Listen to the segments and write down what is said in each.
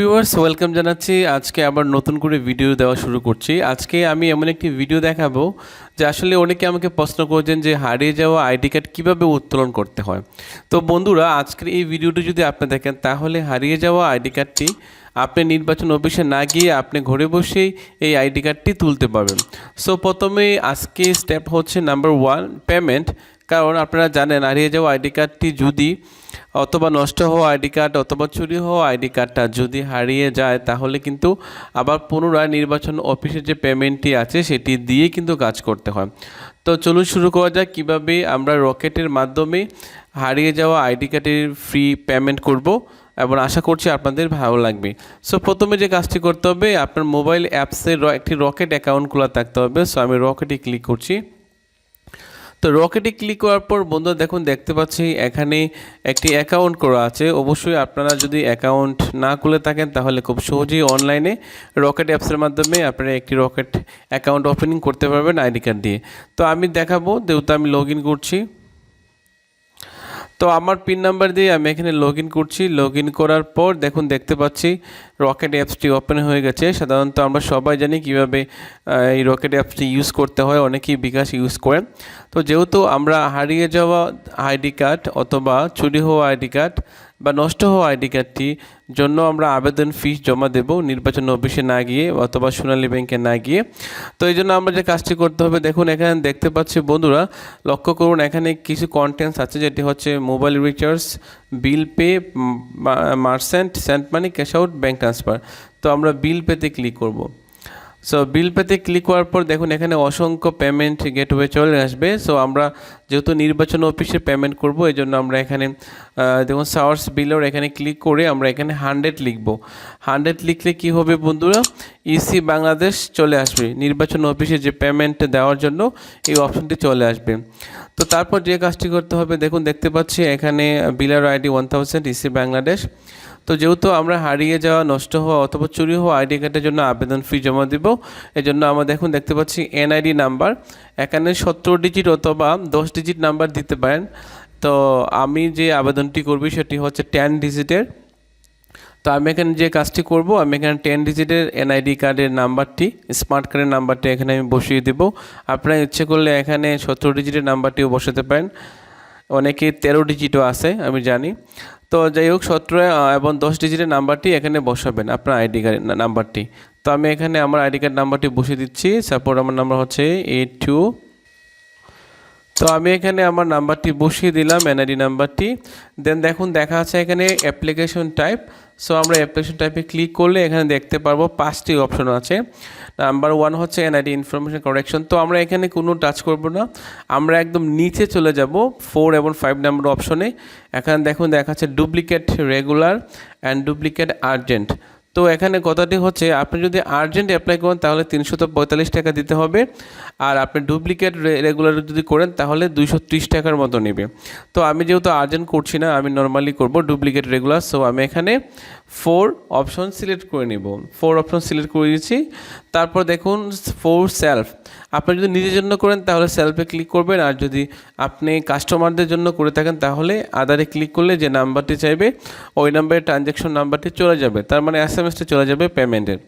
Viewers welcome জানাচ্ছি। আজকে আবার নতুন করে ভিডিও দেওয়া শুরু করছি। আজকে আমি এমন একটি ভিডিও দেখাবো, যে আসলে অনেকে আমাকে প্রশ্ন করছেন যে হারিয়ে যাওয়া আইডি কার্ড কীভাবে উত্তোলন করতে হয়। তো বন্ধুরা, আজকের এই ভিডিওটি যদি আপনি দেখেন, তাহলে হারিয়ে যাওয়া আইডি কার্ডটি আপনি নির্বাচন অফিসে না গিয়ে আপনি ঘরে বসেই এই আইডি কার্ডটি তুলতে পারবেন। সো প্রথমে আজকে স্টেপ হচ্ছে নাম্বার ওয়ান পেমেন্ট কারণ আপনারা জানেন, হারিয়ে যাওয়া আইডি কার্ডটি যদি অথবা নষ্ট হওয়া আইডি কার্ড অথবা চুরি হওয়া আইডি কার্ডটা যদি হারিয়ে যায়, তাহলে কিন্তু আবার পুনরায় নির্বাচন অফিসে যে পেমেন্টটি আছে, সেটি দিয়ে কিন্তু কাজ করতে হয়। তো চলুন শুরু করা যাক, কীভাবে আমরা রকেটের মাধ্যমে হারিয়ে যাওয়া আইডি কার্ডের ফ্রি পেমেন্ট করব এবং আশা করছি আপনাদের ভালো লাগবে। সো প্রথমে যে কাজটি করতে হবে, আপনার মোবাইল অ্যাপসের একটি রকেট অ্যাকাউন্ট খোলা থাকতে হবে। সো আমি রকেটে ক্লিক করছি। তো রকেটে ক্লিক করার পর বন্ধুরা দেখুন দেখতে পাচ্ছি এখানে একটি অ্যাকাউন্ট করা আছে। অবশ্যই আপনারা যদি অ্যাকাউন্ট না খুলে থাকেন তাহলে খুব সহজেই অনলাইনে রকেট অ্যাপসের মাধ্যমে আপনারা একটি রকেট অ্যাকাউন্ট ওপেনিং করতে পারবেন আইডি কার্ড দিয়ে। তো আমি দেখাবো, যেহেতু আমি লগ ইন করছি। তো আমার পিন নাম্বার দিয়ে আমি এখানে লগ ইন করছি। লগ ইন করার পর দেখুন, দেখতে পাচ্ছি রকেট অ্যাপসটি ওপেন হয়ে গেছে। সাধারণত আমরা সবাই জানি কীভাবে এই রকেট অ্যাপসটি ইউজ করতে হয়। অনেকেই বিকাশ ইউজ করেন। তো যেহেতু আমরা হারিয়ে যাওয়া আইডি কার্ড অথবা চুরি হওয়া আইডি কার্ড বা নষ্ট হওয়া আইডি কার্ডটি জন্য আমরা আবেদন ফিস জমা দেব নির্বাচন অফিসে না গিয়ে অথবা সোনালী ব্যাংকে না গিয়ে। তো এই জন্য আমরা যে কাজটি করতে হবে, দেখুন এখানে দেখতে পাচ্ছি বন্ধুরা, লক্ষ্য করুন এখানে কিছু কন্টেন্টস আছে, যেটি হচ্ছে mobile recharge bill pay merchant send money cash out bank transfer তো আমরা বিল পেতে ক্লিক করব। সো বিল পেতে ক্লিক করার পর দেখুন এখানে অসংখ্য পেমেন্ট গেটওয়ে চলে আসবে। সো আমরা যেহেতু নির্বাচন অফিসে পেমেন্ট করব এই জন্য আমরা এখানে দেখুন সাওয়ার্স বিলের এখানে ক্লিক করে আমরা এখানে হান্ড্রেড লিখব। হান্ড্রেড লিখলে কি হবে বন্ধুরা? ইসি বাংলাদেশ চলে আসবে। নির্বাচন অফিসে যে পেমেন্ট দেওয়ার জন্য এই অপশনটি চলে আসবে। তো তারপর যে কাজটি করতে হবে, দেখুন, দেখতে পাচ্ছি এখানে biller ID one thousand EC Bangladesh তো যেহেতু আমরা হারিয়ে যাওয়া, নষ্ট হওয়া অথবা চুরি হওয়া আইডি কার্ডের জন্য আবেদন ফি জমা দিব এই জন্য আমরা দেখুন দেখতে পাচ্ছি এনআইডি নাম্বার এখানে সত্তর ডিজিট অথবা দশ ডিজিট নাম্বার দিতে পারেন। তো আমি যে আবেদনটি করবি, সেটি হচ্ছে টেন ডিজিটের তো আমি এখানে যে কাজটি করব, আমি এখানে টেন ডিজিটের এনআইডি কার্ডের নাম্বারটি স্মার্ট কার্ডের নাম্বারটি এখানে আমি বসিয়ে দেব। আপনারা ইচ্ছে করলে এখানে সত্তর ডিজিটের নাম্বারটিও বসাতে পারেন। অনেকে তেরো ডিজিটও আছে, আমি জানি। তো যাই হোক সতেরো এবং দশ ডিজিটের নাম্বারটি এখানে বসাবেন, আপনার আইডি কার্ড নাম্বারটি। তো আমি এখানে আমার আইডি কার্ড নাম্বারটি বসিয়ে দিচ্ছি। সাপোর্ট আমার নাম্বার হচ্ছে এইট টু তো আমি এখানে আমার নাম্বারটি বসিয়ে দিলাম এনআইডি নাম্বারটি। দেন দেখুন, দেখা আছে এখানে অ্যাপ্লিকেশন টাইপ সো আমরা অ্যাপ্লিকেশন টাইপে ক্লিক করলে এখানে দেখতে পারব পাঁচটি অপশন আছে। নাম্বার ওয়ান হচ্ছে এনআইডি ইনফরমেশন কারেকশন তো আমরা এখানে কোনো টাচ করব না। আমরা একদম নিচে চলে যাব ফোর এবং ফাইভ নাম্বার অপশনে এখানে দেখুন, দেখা যাচ্ছে duplicate regular and duplicate urgent তো এখানে কথাটি হচ্ছে, আপনি যদি আর্জেন্ট অ্যাপ্লাই করেন, তাহলে তিনশো পঁয়তাল্লিশ টাকা দিতে হবে। আর আপনি ডুপ্লিকেট রেগুলার যদি করেন, তাহলে দুইশো ত্রিশ টাকার মতো নেবে। তো আমি যেহেতু আর্জেন্ট করছি না, আমি নর্মালি করব ডুপ্লিকেট রেগুলার সো আমি এখানে ফোর অপশন সিলেক্ট করে নিব। ফোর অপশন সিলেক্ট করে দিয়েছি। তারপর দেখুন ফোর সেলফ আপনি যদি নিজের জন্য করেন, তাহলে সেলফে ক্লিক করবেন। আর যদি আপনি কাস্টমারদের জন্য করে থাকেন, তাহলে আদারে ক্লিক করলে যে নাম্বারটি চাইবে, ওই নাম্বারে ট্রানজ্যাকশন নাম্বারটি চলে যাবে। তার মানে এস এম এসটি চলে যাবে পেমেন্টের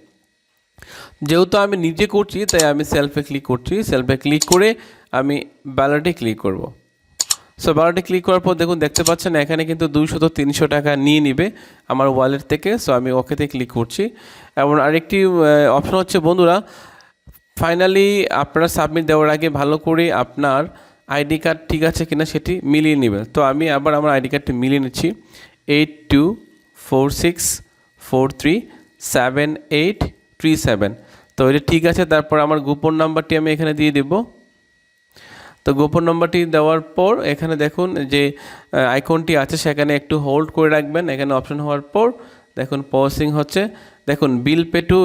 যেহেতু আমি নিজে করছি, তাই আমি সেলফে ক্লিক করছি। সেলফে ক্লিক করে আমি ব্যালটে ক্লিক করব। সো ব্যালটে ক্লিক করার পর দেখুন, দেখতে পাচ্ছেন এখানে কিন্তু দুইশো তো তিনশো টাকা নিয়ে নিবে আমার ওয়ালেট থেকে। সো আমি ওকেতে ক্লিক করছি। এবং আরেকটি অপশন হচ্ছে, বন্ধুরা ফাইনালি আপনারা সাবমিট দেওয়ার আগে ভালো করে আপনার আইডি কার্ড ঠিক আছে কিনা সেটি মিলিয়ে নেবেন। তো আমি আবার আমার আইডি কার্ডটি মিলিয়ে নিচ্ছি। Eight two four six four three seven eight three seven তো এটা ঠিক আছে, তারপর আমার গোপন নাম্বারটি আমি এখানে দিয়ে দেবো। তো গোপন নম্বরটি দেওয়ার পর এখানে দেখুন যে আইকনটি আছে, সেখানে একটু হোল্ড করে রাখবেন। এখানে অপশন হওয়ার পর দেখুন পসিং হচ্ছে। দেখুন bill pay to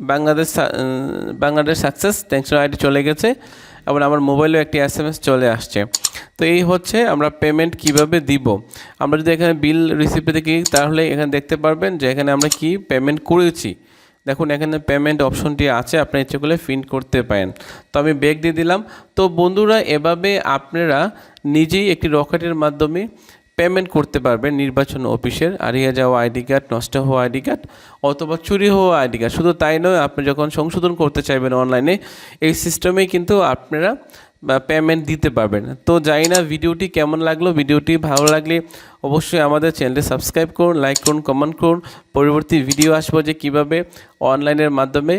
Bangladesh Bangladesh success tension ID চলে গেছে। এবং আমার মোবাইলেও একটি এস চলে আসছে। তো এই হচ্ছে আমরা পেমেন্ট কীভাবে দিব। আমরা যদি এখানে বিল রিসিপ্টে দেখি তাহলে এখানে দেখতে পারবেন যে এখানে আমরা কি পেমেন্ট করেছি। দেখুন, এখানে পেমেন্ট অপশনটি আছে, আপনি ইচ্ছে করলে প্রিন্ট করতে পারেন। তো আমি ব্যাগ দিয়ে দিলাম। তো বন্ধুরা, এভাবে আপনারা নিজেই একটি রকেটের মাধ্যমে পেমেন্ট করতে পারবেন নির্বাচন অফিসের। হারিয়ে যাওয়া আইডি কার্ড, নষ্ট হওয়া আইডি কার্ড অথবা চুরি হওয়া আইডি কার্ড। শুধু তাই নয়, আপনি যখন সংশোধন করতে চাইবেন অনলাইনে এই সিস্টেমেই কিন্তু আপনারা পেমেন্ট দিতে পারবেন। তো জানি না ভিডিওটি কেমন লাগল। ভিডিওটি ভালো লাগলে অবশ্যই আমাদের চ্যানেলটি সাবস্ক্রাইব করুন লাইক করুন কমেন্ট করুন। পরবর্তী ভিডিও আসব যে কীভাবে অনলাইনের মাধ্যমে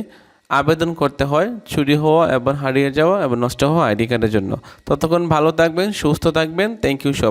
আবেদন করতে হয়, চুরি হওয়া এবং হারিয়ে যাওয়া এবং নষ্ট হওয়া আইডি কার্ডের জন্য। ততক্ষণ ভালো থাকবেন, সুস্থ থাকবেন। থ্যাংক ইউ সব